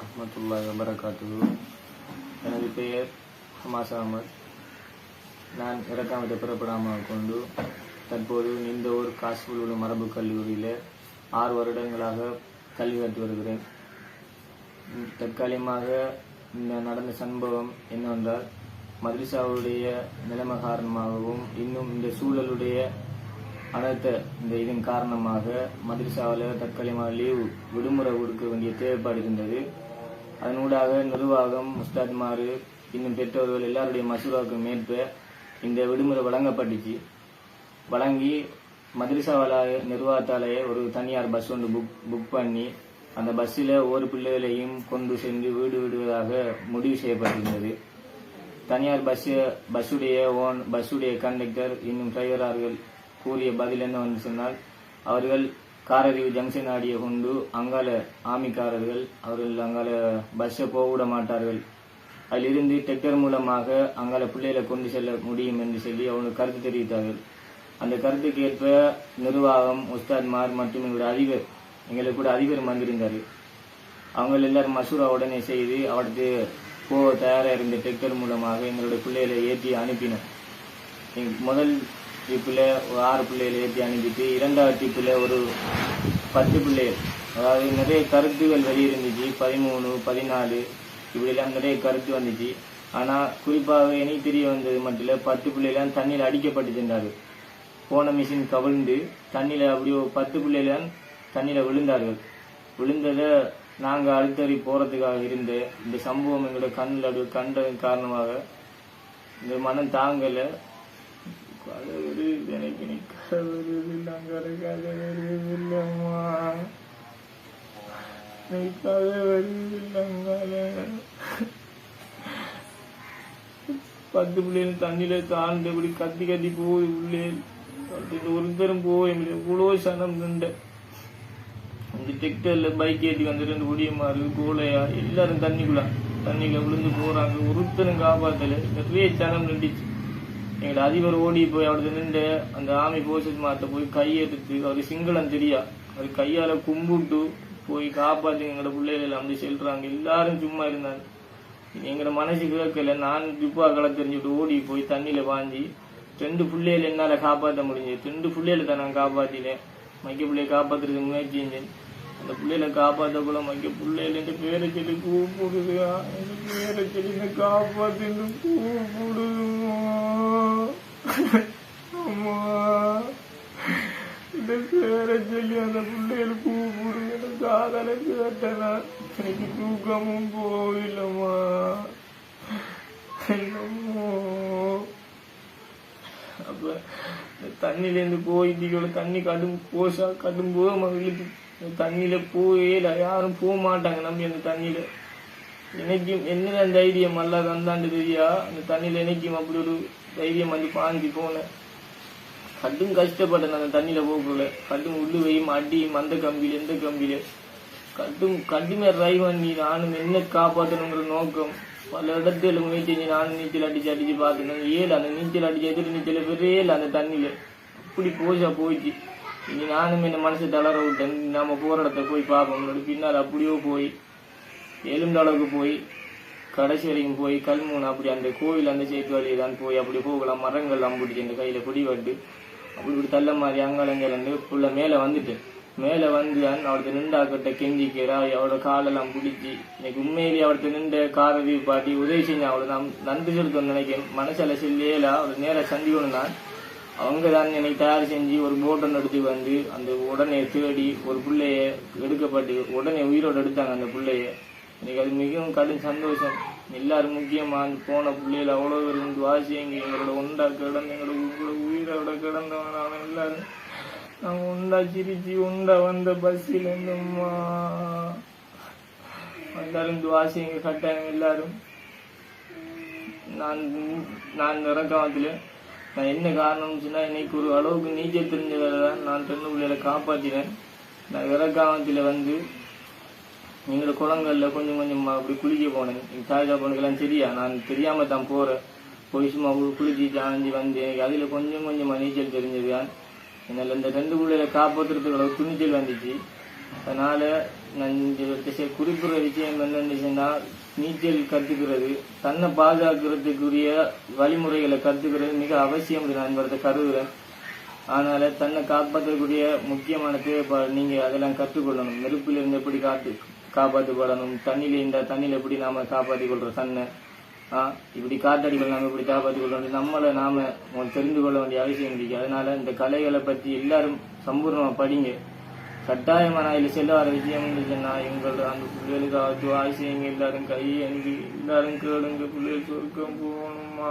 வரமத்துல்லா வபரகாத்து எனது பெயர் ஹமாஸ் அகமது நான் இறக்காமத்தை பிறப்படாமல் கொண்டு தற்போது நிந்தவூர் காசில் உள்ள மரபு கல்லூரியில் ஆறு வருடங்களாக கல்வி கற்று வருகிறேன். தற்காலிகமாக இந்த நடந்த சம்பவம் என்னவென்றால் மதுரிசாவுடைய நிலைமை காரணமாகவும் இன்னும் இந்த சூழலுடைய அனர்த்த இந்த இதன் காரணமாக மதுரிசாவில் தற்காலிகமாக லீவு விடுமுறை கொடுக்க வேண்டிய தேவைப்பாடு இருந்தது. அதனூடாக நிர்வாகம் முஸ்தாத்மாறு இன்னும் பெற்றோர்கள் எல்லாருடைய மசூராவுக்கு மேற்ப இந்த விடுமுறை வழங்கப்பட்டுச்சு. வழங்கி மதுரசாவால நிர்வாகத்தாலே ஒரு தனியார் பஸ் ஒன்று புக் புக் பண்ணி அந்த பஸ்ஸில் ஒவ்வொரு பிள்ளைகளையும் கொண்டு சென்று வீடு விடுவதாக முடிவு செய்யப்பட்டிருந்தது. தனியார் பஸ்ஸு பஸ்ஸுடைய ஓன் பஸ்ஸுடைய கண்டக்டர் இன்னும் டிரைவரார்கள் கூறிய பதில் என்ன வந்து சொன்னால் அவர்கள் காரறிவு ஜங்ஷன் ஆடிய கொண்டு அங்கால ஆமிக்காரர்கள் அவர்கள் அங்கால பஸ்ஸை போக விட மாட்டார்கள். அதிலிருந்து டெக்டர் மூலமாக அங்கால பிள்ளைகளை கொண்டு செல்ல முடியும் என்று சொல்லி அவங்க கருத்து தெரிவித்தார்கள். அந்த கருத்துக்கு ஏற்ப நிர்வாகம் உஸ்தாத்மார் மற்றும் எங்களுடைய அதிபர் எங்களுக்கு கூட அதிபர் வந்திருந்தார் அவங்க எல்லாரும் மசூரா உடனே செய்து அவருக்கு போக தயாராக இருந்த டெக்டர் மூலமாக எங்களுடைய பிள்ளைகளை ஏற்றி அனுப்பினோம் முதல் டிப்பில் ஒரு ஆறு பிள்ளைகளை ஏற்றி அனுப்பிட்டு இரண்டாவது டிப்பில் ஒரு பத்து பிள்ளைகள் அதாவது நிறைய கருத்துகள் வெளியிருந்துச்சு பதிமூணு பதினாலு இப்படிலாம் நிறைய கருத்து வந்துச்சு ஆனால் குறிப்பாக இனி தெரிய வந்தது மட்டும் இல்லை பத்து பிள்ளைலாம் தண்ணியில் அடிக்கப்பட்டு சென்றார்கள் போன மிஷின் கவிழ்ந்து தண்ணியில் அப்படி ஒரு பத்து பிள்ளைலாம் தண்ணியில் விழுந்தார்கள் விழுந்ததை நாங்கள் அடுத்தறி போகிறதுக்காக இருந்த இந்த சம்பவம் எங்களோட கண்ணில் அப்படி காரணமாக இந்த மனம் தாங்கலை கதை எனக்கு நீ கதை வருது நீ கதை பத்து பிள்ளைங்க தண்ணியில தாழ்ந்து இப்படி கத்தி கத்தி போய் உள்ளே. அதுல ஒருத்தரும் போக இவ்வளோ சனம் நின்ற இந்த டிக்டர்ல பைக் ஏற்றி வந்து ரெண்டு குடியமாறு கோலையா எல்லாரும் தண்ணிக்குள்ள தண்ணியில விழுந்து போறாங்க. ஒருத்தரும் காப்பாத்தல. நிறைய சனம் நின்றுச்சு. எங்களோட அதிபர் ஓடி போய் அவரது நின்று அந்த ஆமி போசஸ் மாத்த போய் கையெடுத்து அவர் சிங்களம் தெரியா? அவர் கையால கும்பிட்டு போய் காப்பாத்தி எங்களோட பிள்ளைகள் அப்படி செல்றாங்க. எல்லாரும் சும்மா இருந்தாங்க. எங்களோட மனசு கேட்கல. நான் துப்பா களை தெரிஞ்சுட்டு ஓடி போய் தண்ணியில பாஞ்சி ரெண்டு பிள்ளைகள் என்னால காப்பாற்ற முடிஞ்சது. ரெண்டு பிள்ளைகளை தான் நான் காப்பாத்தினேன். மைக்க பிள்ளையை காப்பாத்துறதுக்கு முயற்சி செஞ்சேன். அந்த பிள்ளைகளை காப்பாற்றக்குள்ள மைக்க பிள்ளைகள் பேரை சொல்லி கூப்பிடுதா எனக்கு பேரை சொல்லி என்னை காப்பாத்துன்னு அம்மா இந்த பேரை சொல்லி அந்த பிள்ளைகள் கூப்பிடு சாதனை காதல கேட்டனா எனக்கு தூக்கமும் போயிலம்மா என்னமோ. அப்ப இந்த தண்ணியிலேருந்து போய் இவ்வளோ தண்ணி கடும் போசா கடும் போக மகளுக்கு தண்ணியில போயே யாரும் போக மாட்டாங்க நம்பி அந்த தண்ணியில. என்னைக்கும் என்ன தைரியம் நல்லா தந்தாண்டு தெரியா? அந்த தண்ணியில என்னைக்கும் அப்படி ஒரு தைரியம் வந்து பாஞ்சு போனேன். கடும் கஷ்டப்பட்டேன் அந்த தண்ணியில போகக்குள்ள. கடும் உள்ளு வையும் அடியும் அந்த கம்பியில் எந்த கம்பியில. கடும் கடுமையா ட்ரை பண்ணி நானும் என்ன காப்பாற்றணுங்கிற நோக்கம். பல இடத்துல முயற்சி செஞ்சு நானும் நீச்சல் அடிச்சு அடிச்சு பார்த்தேன் ஏழு அந்த நீச்சல் அடிச்சு எதிர் நீச்சல் பெரிய ஏழு அந்த தண்ணியில. அப்படி போச்சா போயிடுச்சு இனி நானும் என்ன மனசு தளர விட்டேன். நம்ம போற இடத்த போய் பார்ப்போம். பின்னால் அப்படியோ போய் எலும்பு அளவுக்கு போய் கடைசி வரைக்கும் போய் கல்மூன் அப்படி அந்த கோவில் அந்த சேத்து வழியை தான் போய் அப்படி போகலாம் மரங்கள் அம்பிடிச்சு அந்த கையில வட்டு. அப்படி இப்படி தள்ள மாதிரி அங்காளங்க புள்ள மேல வந்துட்டு. மேல வந்து அவர்த்த நின்றாக்கிட்ட கெஞ்சிக்கிறா அவரோட காலெல்லாம் பிடிச்சி. எனக்கு உண்மையிலேயே அவர்த்த நின்ற காரதி பாட்டி உதவி செஞ்சு அவளை நான் நன்றி செலுத்தணும் நினைக்கிறேன். மனசுல செல்லையில அவர் நேர சந்திக்கணும் நான் அவங்க தான் எனக்கு தயார் செஞ்சு ஒரு போட்டன் எடுத்து வந்து அந்த உடனே தேடி ஒரு பிள்ளைய எடுக்கப்பட்டு உடனே உயிரோடு எடுத்தாங்க அந்த பிள்ளைய. எனக்கு அது மிகவும் கடும் சந்தோஷம். எல்லாரும் முக்கியமாக அந்த போன பிள்ளைகள் அவ்வளோ பேர் வந்து எங்களோட உண்டா கிடந்து எங்களோட உங்களோட உயிரோட கிடந்தவன் அவன் எல்லாரும். நான் உண்டா சிரிச்சு உண்டா வந்த பஸ்ஸில் இருந்தோம்மா எல்லாரும் துவாசிங்க கட்டாயம் எல்லாரும். நான் நான் இறக்காமத்தில் நான் என்ன காரணம்னு சொன்னால் இன்னைக்கு ஒரு அளவுக்கு நீச்சல் தெரிஞ்சதால் தான் நான் பெண்ணு பிள்ளைகளை காப்பாற்றினேன் நான் இறக்காமத்தில் வந்து எங்களோட குளங்களில் கொஞ்சம் கொஞ்சம் அப்படி குளிக்க போனேன். தாஜா தாய் தப்பனுக்கெல்லாம் சரியா நான் தெரியாமல் தான் போகிறேன் போய் சும்மா குளிச்சு சாஞ்சி வந்து எனக்கு அதில் கொஞ்சம் கொஞ்சமாக நீச்சல் தெரிஞ்சது. என்னால் இந்த ரெண்டு பிள்ளைகளை காப்பாற்றுறதுக்கு துணிச்சல் வந்துச்சு. அதனால் நான் திசை- குறிப்பிடுற விஷயம் என்னன்னு சொன்னால் நீச்சல் கற்றுக்கிறது தன்னை பாதுகாக்கிறதுக்குரிய வழிமுறைகளை கற்றுக்கிறது மிக அவசியம் என்று நான் வரதை கருதுகிறேன் அதனால் தன்னை காப்பாற்றக்கூடிய முக்கியமான தேவைப்பாடு நீங்கள் அதெல்லாம் கற்றுக்கொள்ளணும். நெருப்பிலிருந்து எப்படி காத்து காப்பாற்றப்படணும் தண்ணியில் இந்த தண்ணியில் எப்படி நாம் காப்பாற்றி கொள்கிறோம் தன்னை ஆ, இப்படி காத்தடிகள் நாம் இப்படி காப்பாற்றி கொள்ளணும் நம்மளை நாம் தெரிந்து கொள்ள வேண்டிய அவசியம் இருக்கு. அதனால் இந்த கலைகளை பற்றி எல்லாரும் சம்பூர்ணமாக படிங்க. கட்டாயமாக நான் இதில் செல்ல வர விஷயம் சொன்னா எங்களோட அந்த பிள்ளைகளுக்கு ஆச்சு ஆசைங்க எல்லாரும் கை அனுப்பி எல்லாரும் கேளுங்க பிள்ளைகள் சொர்க்கம் போகணுமா